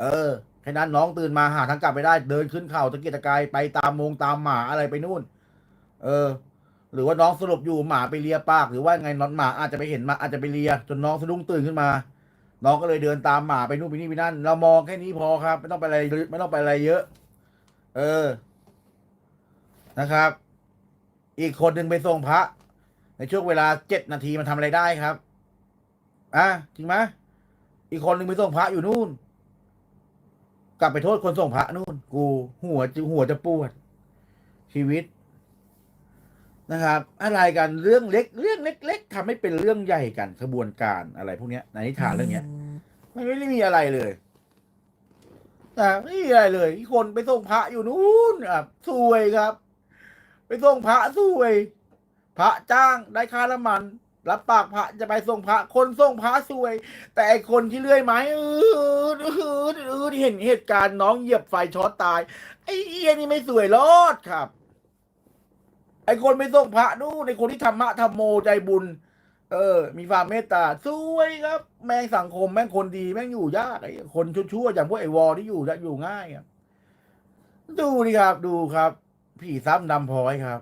เออแค่นั้นน้องตื่นมาหาทางกลับไปได้ เดินขึ้นเขาตะเกียกตะกายไปตามมงตามหมาอะไรไปนู่น เออ หรือว่าน้องสลบอยู่หมาไปเลียปาก หรือว่าไงน้องหมาอาจจะไปเห็นมาอาจจะไปเลีย จนน้องสะดุ้งตื่นขึ้นมา น้องก็เลยเดินตามหมาไปนู่นไปนี่ไปนั่น เรามองแค่นี้พอครับ ไม่ต้องไปอะไรไม่ต้องไปอะไรเยอะ เออนะครับ อีกคนหนึ่งไปส่งพระ ในช่วงเวลาเจ็ดนาทีมันทำอะไรได้ครับอะจริงไหมอีกคนหนึ่งไปส่งพระอยู่นู่น กลับไปโทษคนส่งพระนู่น กู หัวจะหัวจะปวด ชีวิตนะครับ อะไรกันเรื่องเล็ก เรื่องเล็ก ๆทำให้เป็นเรื่องใหญ่กันขบวนการอะไรพวกเนี้ยในนิทานเรื่องเนี้ย มันไม่ได้มีอะไรเลยนะไม่มีอะไรเลยอีกคนไปส่งพระอยู่นู้นครับสวยครับ ไปส่งพระสวย พระจ้างได้ค่าน้ำมัน รับปากพระจะไปส่งพระ คนส่งพระสวย แต่ไอคนที่เลื่อยไม้เออเออเออเห็นเหตุการณ์น้องเหยียบไฟช็อตตาย ไอ้เอียนี่ไม่สวยรอดครับ ไอคนไปส่งพระนู่นไอคนที่ธรรมะธรรมโมใจบุญ เออ มีความเมตตาสวยครับ แม่งสังคมแม่งคนดีแม่งอยู่ยากไอ้คนชั่วๆอย่างพวกไอ้วอที่อยู่จะอยู่ง่ายอะดูดิครับ ดูครับ ผีซ้ำดำพลอยครับ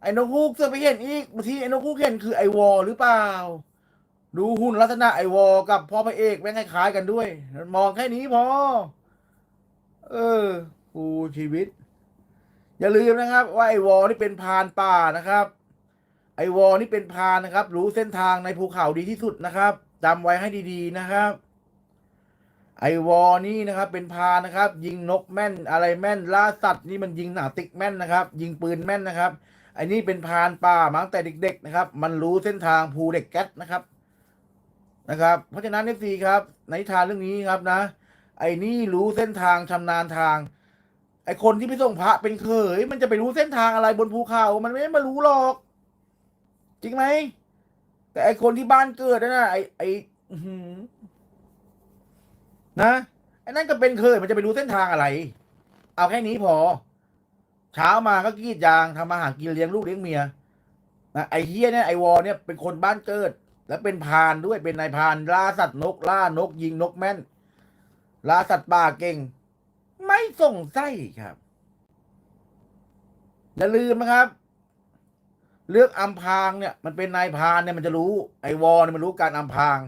ไอ้นกฮูกเสือไปเห็นอีกบางทีไอ้นกฮูกเห็นคือไอวอหรือเปล่า ดูหุ่นลักษณะไอวอกับพ่อพระเอกแม่งคล้ายๆกันด้วย มองแค่นี้พอ เออกูชีวิต อย่าลืมนะครับ ว่าไอวอนี่เป็นพานป่านะครับ ไอวอนี่เป็นพานนะครับ รู้เส้นทางในภูเขาดีที่สุดนะครับจำไว้ให้ดีๆนะครับไอวอนี่นะครับเป็นพานนะครับ ยิงนกแม่นอะไรแม่นล่าสัตว์นี่มันยิงหนาติ๊กแม่นนะครับ ยิงปืนแม่นนะครับ อ้นี่เป็นพานป่ามาตั้งแต่เด็ก ๆ นะครับ มันรู้เส้นทางภูเด็กแก๊สนะครับ นะครับ เพราะฉะนั้นเอฟซีครับ ในทานเรื่องนี้ครับนะ ไอ้นี่รู้เส้นทางชำนาญทาง ไอ้คนที่ไปส่งพระเป็นเคยมันจะไปรู้เส้นทางอะไรบนภูเขา มันไม่มารู้หรอก จริงไหม แต่ไอคนที่บ้านเกิดนั่นนะไอไอ้นะไอ้นั่นก็เป็นเคยมันจะไปรู้เส้นทางอะไร เอาแค่นี้พอ เช้ามาก็กรีดยางทำอาหารกินเลี้ยงลูกเลี้ยงเมียนะไอเฮียเนี่ยไอวอเนี่ยเป็นคนบ้านเกิด แล้วเป็นพานด้วยเป็นนายพานล่าสัตว์นกล่านกยิงนกแม่นล่าสัตว์ป่าเก่ง ไม่ส่งไส้ครับ อย่าลืมนะครับ เลือกอำพรางเนี่ย มันเป็นนายพานเนี่ยมันจะรู้ ไอวอเนี่ยมันรู้การอำพราง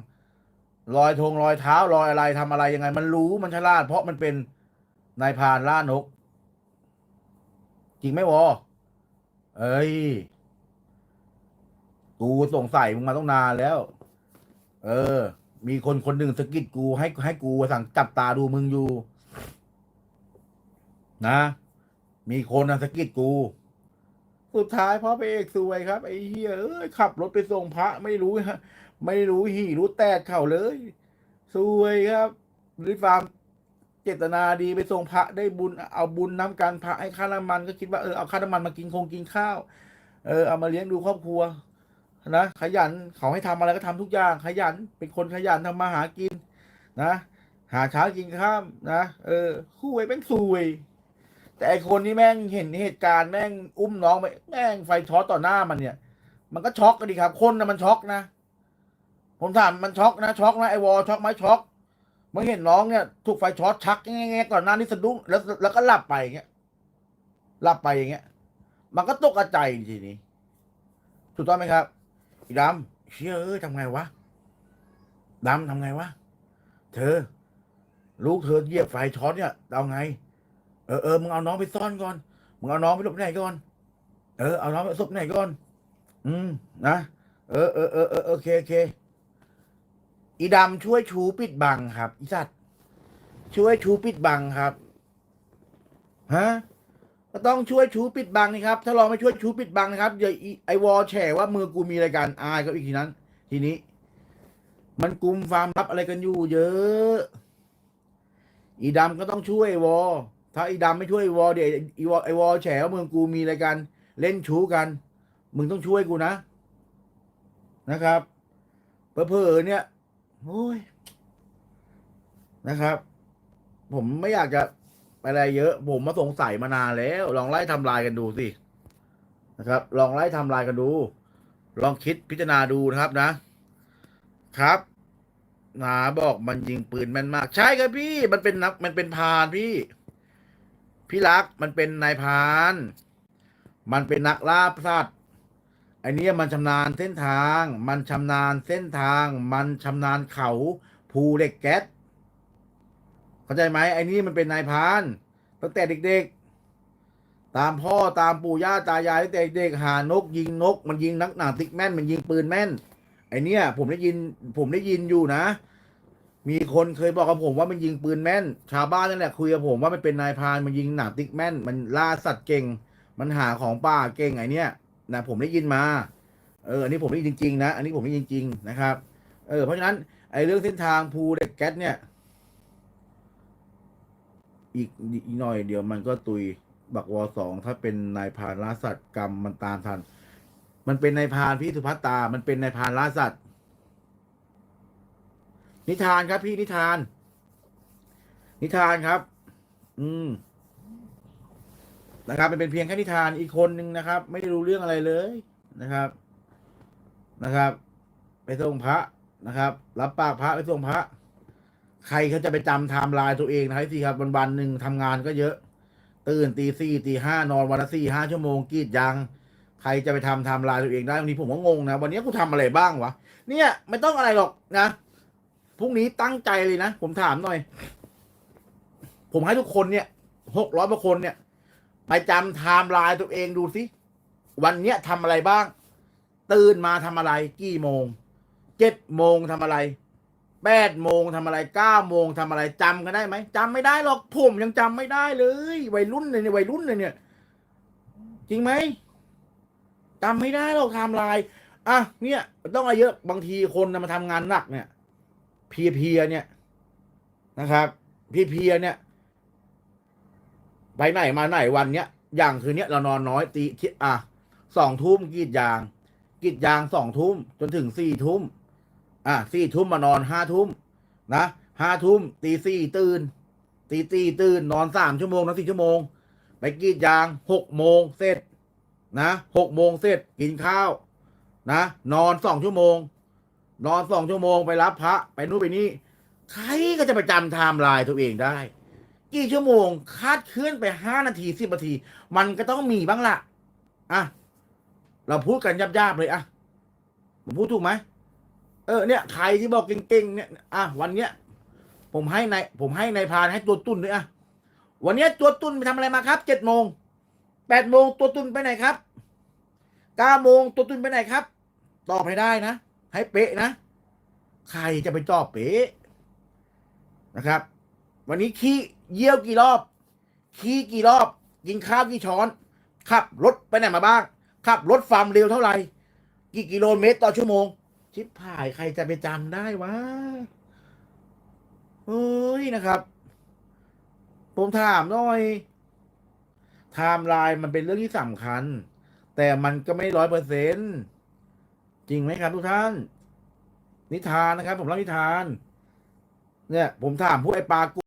รอยธงรอยเท้ารอยอะไรทำอะไรยังไง มันรู้มันฉลาด เพราะมันเป็นนายพานล่านก จริงไหมวอ เอ้ย กูสงสัยมึงมาต้องนานแล้ว เออ มีคนคนหนึ่งสะกิดกูให้ให้กูสั่งจับตาดูมึงอยู่ นะ มีคนนะสะกิดกู สุดท้ายพ่อพระเอกสวยครับ ไอ้เหี้ยเอ้ยขับรถไปส่งพระไม่รู้ฮะ ไม่รู้หีรู้แตกเข่าเลย สวยครับด้วยความ จตนาดีไปส่งพระได้บุญเอาบุญน้ำการพระให้ค่าน้ำมันก็คิดว่าเออเอาค่าน้ำมันมากินคงกินข้าว เออเอามาเลี้ยงดูครอบครัวนะขยันเขาให้ทำอะไรก็ทำทุกอย่างขยันเป็นคนขยันทำมาหากินนะหาเช้ากินข้ามนะเออคู่ไอ้แม่งสวย แต่ไอคนที่แม่งเห็นเหตุการณ์แม่งอุ้มน้องไปแม่งไฟช็อตต่อหน้ามันเนี่ย มันก็ช็อกกันดีครับ คนนะมันช็อกนะ ผมถามมันช็อกนะช็อกนะไอวอช็อกไหมช็อก เมันเห็นน้องเนี่ยถูกไฟช็อตชักแง่ๆก่อนหน้านี้สะดุ้งแล้วแล้วก็หลับไปอย่างเงี้ยหลับไปอย่างเงี้ย มันก็ตกใจทีนี้ถูกต้องไหมครับอีดำเชื่อเอ้ยทำไงวะดำทำไงวะเธอ ลูกเธอเหยียบไฟช็อตเนี่ยเอาไง เออเออมึงเอาน้องไปซ่อนก่อนมึงเอาน้องไปหลบไหนก่อนเออเอาน้องไปซบไหนก่อน อืมนะเออเออเออเออโอเคโอเค อีดำช่วยชูปิดบังครับอีสัตว์ช่วยชูปิดบังครับฮะก็ต้องช่วยชูปิดบังนี่ครับ ถ้าเราไม่ช่วยชูปิดบังนะครับเดี๋ยวไอวอแฉว่ามือกูมีอะไรกันอายก็อีกทีนั้น ทีนี้ มันกลุ่มความลับอะไรกันอยู่ เยอะ อีดำก็ต้องช่วยวอถ้าอ้ดำไม่ช่วยวอเดี๋ยวไอวอไอวอแฉว่ามึงกูมีอะไรกันเล่นชูกัน มึงต้องช่วยกูนะนะครับเผลอเนี่ย โอ้ยนะครับ ผมไม่อยากจะอะไรเยอะ ผมมาสงสัยมานานแล้ว ลองไล่ทำลายกันดูสินะครับ ลองไล่ทำลายกันดู ลองคิดพิจารณาดูนะครับนะ ครับนาบอกมันยิงปืนแม่นมาก ใช่ครับพี่ มันเป็นนักมันเป็นพานพี่ พี่รักมันเป็นนายพาน มันเป็นนักล่าสัตว์ ไอเนี้มันชำนาญเส้นทาง มันชำนาญเส้นทาง มันชำนาญเขาภูเหล็กแก๊สเข้าใจไหมไอ้นี่มันเป็นนายพาน ตั้งแต่เด็กๆ ตามพ่อตามปู่ย่าตายายตั้งแต่เด็กหานก ยิงนก มันยิงนักหนาติ๊กแม่น มันยิงปืนแม่น ไอเนี้ยผมได้ยินผมได้ยินอยู่นะ มีคนเคยบอกกับผมว่ามันยิงปืนแม่น ชาวบ้านนั่นแหละคุยกับผมว่ามันเป็นนายพานมันยิงหนาติ๊กแม่น มันล่าสัตว์เก่ง มันหาของป่าเก่งไอเนี้ย นะผมได้ยินมา เอออันนี้ผมได้ยินจริงๆนะ อันนี้ผมได้ยินจริงๆนะครับ เออเพราะฉะนั้นไอ้เรื่องเส้นทางภูเด็กแก๊สเนี่ย อีกอีกหน่อยเดี๋ยวมันก็ตุยบักวอสองถ้าเป็นนายพานล่าสัตว์กรรมมันตามทัน มันเป็นนายพานพี่สุภัตตา มันเป็นนายพานล่าสัตว์ นิทานครับพี่นิทาน นิทานครับ อืม นะครับมันเป็นเพียงแค่นิทานอีกคนหนึ่งนะครับ ไม่ได้รู้เรื่องอะไรเลยนะครับนะครับ ไปส่งพระนะครับ รับปากพระไปส่งพระ ใครเขาจะไปจำไทม์ไลน์ตัวเองนะครับที่ครับวันวันๆหนึ่งทำงานก็เยอะ ตื่นตีสี่ตีห้านอนวันละสี่ห้าชั่วโมงกรีดยางใครจะไปทำไทม์ไลน์ตัวเองได้วันนี้ผมก็งงนะ วันนี้กูทำอะไรบ้างวะเนี่ยไม่ต้องอะไรหรอกนะพรุ่งนี้ตั้งใจเลยนะ ผมถามหน่อย ผมให้ทุกคนเนี่ยหกร้อยกว่าคนเนี่ย ไปจำไทม์ไลน์ตัวเองดูสิวันเนี้ยทำอะไรบ้าง ตื่นมาทำอะไร กี่โมงเจ็ดโมงทำอะไรแปดโมงทำอะไรเก้าโมงทำอะไรจำกันได้ไหมจำไม่ได้หรอกผมยังจำไม่ได้เลย วัยรุ่นเลยเนี่ยวัยรุ่นเลยเนี่ย จริงไหมจำไม่ได้หรอกไทม์ไลน์อะเนี่ย ต้องอะไรเยอะบางทีคนนมาทำงานหนักเนี่ย เพียเพียเนี่ยนะครับ เพียเพียเนี่ย ไปไหนมาไหนวันเนี้ยอย่างคืนเนี้ยเรานอนน้อยตีที่อะสองทุ่มกรีดยางกรีดยางสองทุ่มจนถึงสี่ทุ่มอะสี่ทุ่มมานอนห้าทุ่มนะห้าทุ่มตีสี่ตื่นตีตีตื่นนอนสามชั่วโมงนอนสี่ชั่วโมง ไปกรีดยางหกโมงเสร็จนะหกโมงเสร็จกินข้าว นะ นอนสองชั่วโมง นอนสองชั่วโมงไปรับพระ ไปนู่นไปนี่ ใครก็จะไปจำไทม์ไลน์ตัวเองได้ กี่ชั่วโมงคาดเคลื่อนไปห้านาทีสิบนาที มันก็ต้องมีบ้างละอะเราพูดกันยับๆเลยอะผมพูดถูกไหมเออเนี่ยใครที่บอกเก่งๆเนี่ยอะวันเนี้ย ผมให้ในายผมให้ในายพานให้ตัวตุนด้วยอะวันเนี้ยตัวตุนไปทำอะไรมาครับเจ็ดโมงแปดโมงตัวตุนไปไหนครับเก้าโมงตัวตุนไปไหนครับ ตอบให้ได้นะ ให้เป๊ะนะ ใครจะไปตอบเป๊ะนะครับ วันนี้ขี้ เยี่ยวกี่รอบ ขี้กี่รอบ กินข้าวกี่ช้อน ขับรถไปไหนมาบ้าง ขับรถความเร็วเท่าไหร่ กี่กิโลเมตรต่อชั่วโมง ชิบหายใครจะไปจำได้วะเฮ้ยนะครับ ผมถามหน่อยไทม์ไลน์มันเป็นเรื่องที่สำคัญ แต่มันก็ไม่ร้อยเปอร์เซ็นจริงไหมครับทุกท่าน นิทานนะครับ ผมเล่านิทาน เนี่ย ผมถามผู้ไอปลากุ